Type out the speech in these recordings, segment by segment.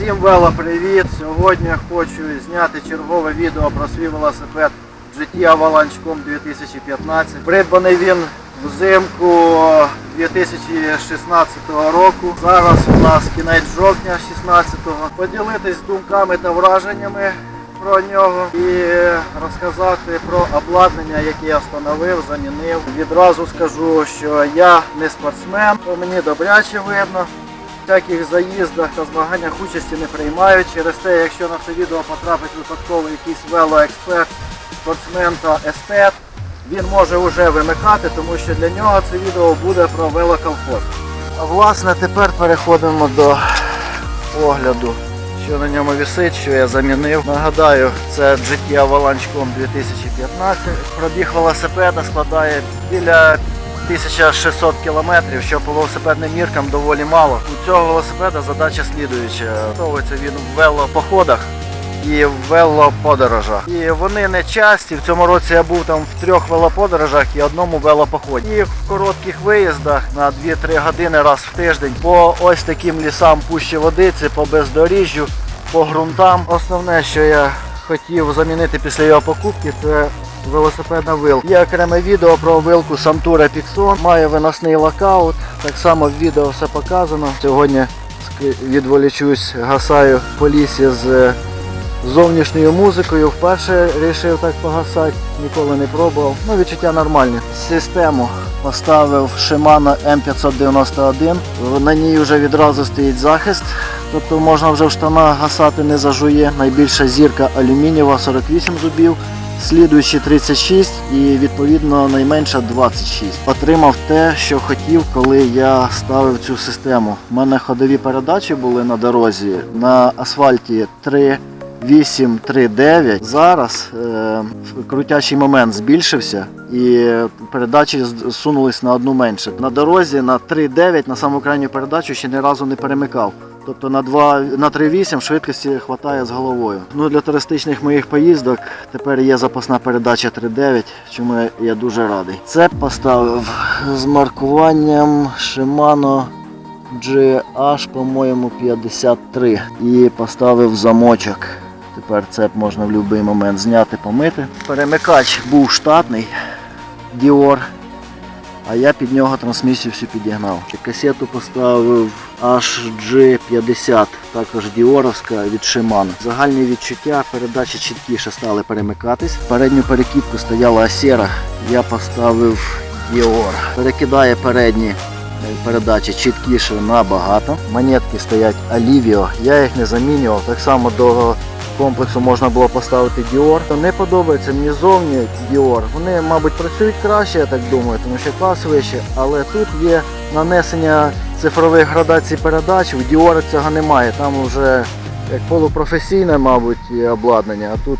Всім вело привіт! Сьогодні хочу зняти чергове відео про свій велосипед GT Avalanche.com 2015. Придбаний він взимку 2016 року. Зараз у нас кінець жовтня 16-го. Поділитись думками та враженнями про нього і розказати про обладнання, яке я встановив, замінив. Відразу скажу, що я не спортсмен, то мені добряче видно. Всяких заїздах та змаганнях участі не приймають. Через те, якщо на це відео потрапить випадково якийсь велоексперт, спортсмен та естет, він може вже вимикати, тому що для нього це відео буде про велоколхоз. А власне тепер переходимо до огляду, що на ньому висить, що я замінив. Нагадаю, це GT Avalanche.com 2015. Пробіг велосипеда складає біля 1600 кілометрів, що по велосипедним міркам доволі мало. У цього велосипеда задача слідуюча. Готовиться він в велопоходах і в велоподорожах. І вони не часті. В цьому році я був там в трьох велоподорожах і одному велопоході. І в коротких виїздах на 2-3 години раз в тиждень по ось таким лісам пущі водиці, по бездоріжжю, по ґрунтам. Основне, що я хотів замінити після його покупки, це велосипедна вилка. Є окреме відео про вилку Samtura Pixon. Має виносний локаут. Так само в відео все показано. Сьогодні відволічусь, гасаю по лісі з е, зовнішньою музикою. Вперше вирішив так погасати, ніколи не пробував. Ну, відчуття нормальні. Систему поставив Shimano M591. На ній вже відразу стоїть захист. Тобто можна вже в штанах гасати не зажує. Найбільша зірка алюмінієва 48 зубів. Слідуючі 36 і відповідно найменша 26. Отримав те, що хотів, коли я ставив цю систему. У мене ходові передачі були на дорозі на асфальті 3. 8, 3, 9. Зараз е, крутячий момент збільшився і передачі з- сунулись на одну менше. На дорозі на 3,9 на саму крайню передачу ще ні разу не перемикав. Тобто на 2, на 3,8 швидкості вистачає з головою. Ну, для туристичних моїх поїздок тепер є запасна передача 3,9, чому я, дуже радий. Це поставив з маркуванням Shimano GH, по-моєму, 53 і поставив замочок. Тепер цеп можна в будь-який момент зняти, помити. Перемикач був штатний Dior, а я під нього трансмісію всю підігнав. Касету поставив HG50, також Діоровська від Shimano. Загальні відчуття, передачі чіткіше стали перемикатись. Передню перекидку стояла Асера, я поставив Dior. Перекидає передні е, передачі чіткіше набагато. Монетки стоять Alivio, я їх не замінював. Так само до комплексу можна було поставити Dior. Не подобається мені зовні Dior. Вони, мабуть, працюють краще, я так думаю, тому що клас вище, але тут є нанесення цифрових градацій передач. В Dior цього немає. Там вже як полупрофесійне, мабуть, обладнання, а тут,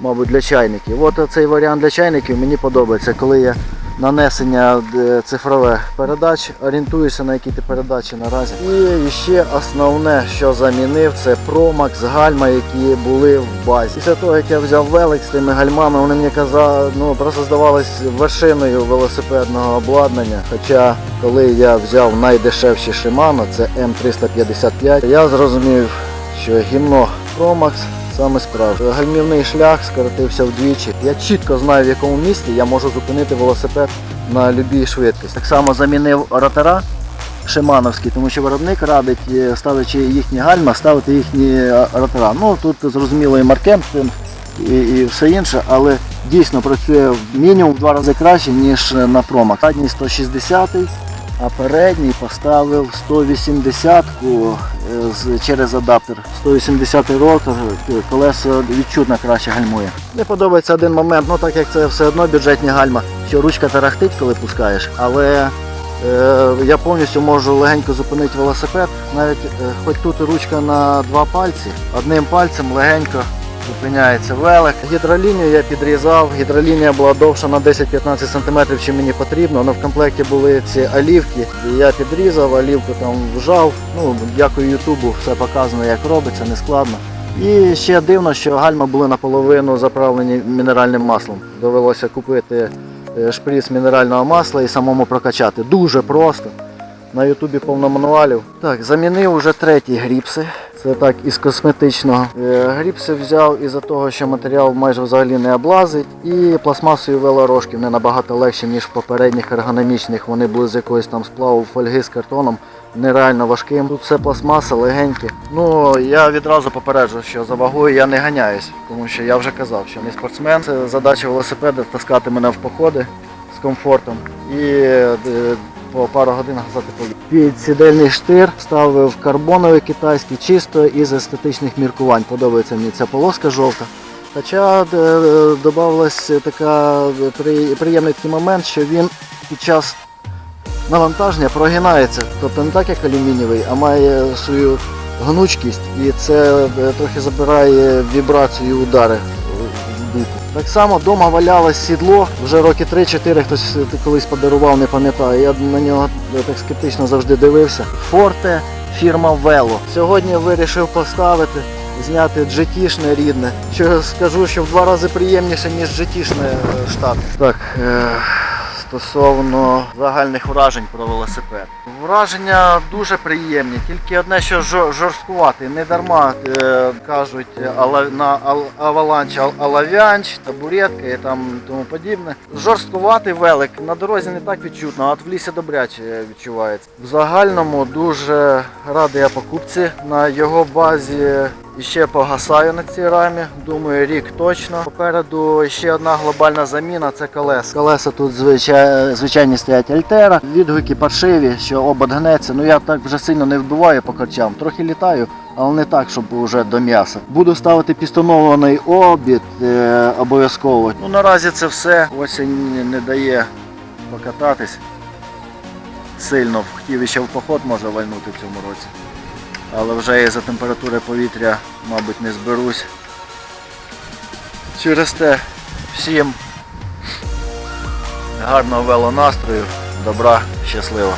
мабуть, для чайників. От цей варіант для чайників мені подобається, коли є нанесення е, цифрових передач, орієнтуюся на які ти передачі наразі. І ще основне, що замінив, це Promax гальма, які були в базі. Після того, як я взяв велик з тими гальмами, вони мені казали, ну просто здавались вершиною велосипедного обладнання. Хоча коли я взяв найдешевші Shimano, це M355, я зрозумів, що гімно Promax саме справжнє. Гальмівний шлях скоротився вдвічі. Я чітко знаю, в якому місці я можу зупинити велосипед на будь-якій швидкості. Так само замінив ротора шимановські, тому що виробник радить, е, ставлячи їхні гальма, ставити їхні е, ротора. Ну тут зрозуміло і маркетинг, і, і все інше, але дійсно працює мінімум в два рази краще, ніж на Promax. Задній 160 а передній поставив 180-ку е, з- через адаптер. 180 ротор, е, колесо відчутно краще гальмує. Не подобається один момент, ну так як це все одно бюджетні гальма, що ручка тарахтить, коли пускаєш, але е, я повністю можу легенько зупинити велосипед, навіть е, хоч тут ручка на два пальці, одним пальцем легенько зупиняється велик. Гідролінію я підрізав. Гідролінія була довша на 10-15 см, чим мені потрібно. Але в комплекті були ці олівки. Я підрізав, олівку там вжав. Ну, дякую Ютубу, все показано, як робиться, не складно. І ще дивно, що гальма були наполовину заправлені мінеральним маслом. Довелося купити е, шприц мінерального масла і самому прокачати. Дуже просто. На Ютубі повно мануалів. Так, замінив уже треті гріпси. Це так із косметичного. Е, Гріпси взяв із-за того, що матеріал майже взагалі не облазить. І пластмасові велорожки вони набагато легші, ніж попередніх ергономічних. Вони були з якоїсь там сплаву фольги з картоном. Нереально важким. Тут все пластмаса, легенькі. Ну я відразу попереджу, що за вагою я не ганяюсь, тому що я вже казав, що не спортсмен. Це задача велосипеда таскати мене в походи з комфортом і е, по пару годин газати по Під сідельний штир ставив карбоновий китайський чисто із естетичних міркувань. Подобається мені ця полоска жовта. Хоча е, додавалась така приємний такий момент, що він під час навантаження прогинається. Тобто не так як алюмінієвий, а має свою гнучкість і це е, трохи забирає вібрацію і удари е, биту. Так само вдома валялось сідло, вже роки 3-4 хтось колись подарував, не пам'ятаю. Я на нього е, так скептично завжди дивився. Форте фірма Вело. Сьогодні вирішив поставити, зняти GT-шне рідне. Що скажу, що в два рази приємніше, ніж GT-шне е, штат. Так, е, стосовно загальних вражень про велосипед. Враження дуже приємні, тільки одне, що жорсткувати. Не дарма е, кажуть на ал- аваланч, ал- алавянч, табуретка і там тому подібне. Жорсткуватий велик на дорозі не так відчутно, а от в лісі добряче відчувається. В загальному дуже радий я покупці. На його базі ще погасаю на цій рамі. Думаю, рік точно. Попереду ще одна глобальна заміна це колеса. Колеса тут звичай... звичайні стоять Альтера. Відгуки паршиві, що обод гнеться. Ну я так вже сильно не вбиваю по корчам. Трохи літаю, але не так, щоб вже до м'яса. Буду ставити пістонований обід е, обов'язково. Ну наразі це все. Осінь не дає покататись. Сильно хотів ще в поход може вальнути в цьому році. Але вже я за температури повітря, мабуть, не зберусь. Через те всім гарного велонастрою, добра, щасливо.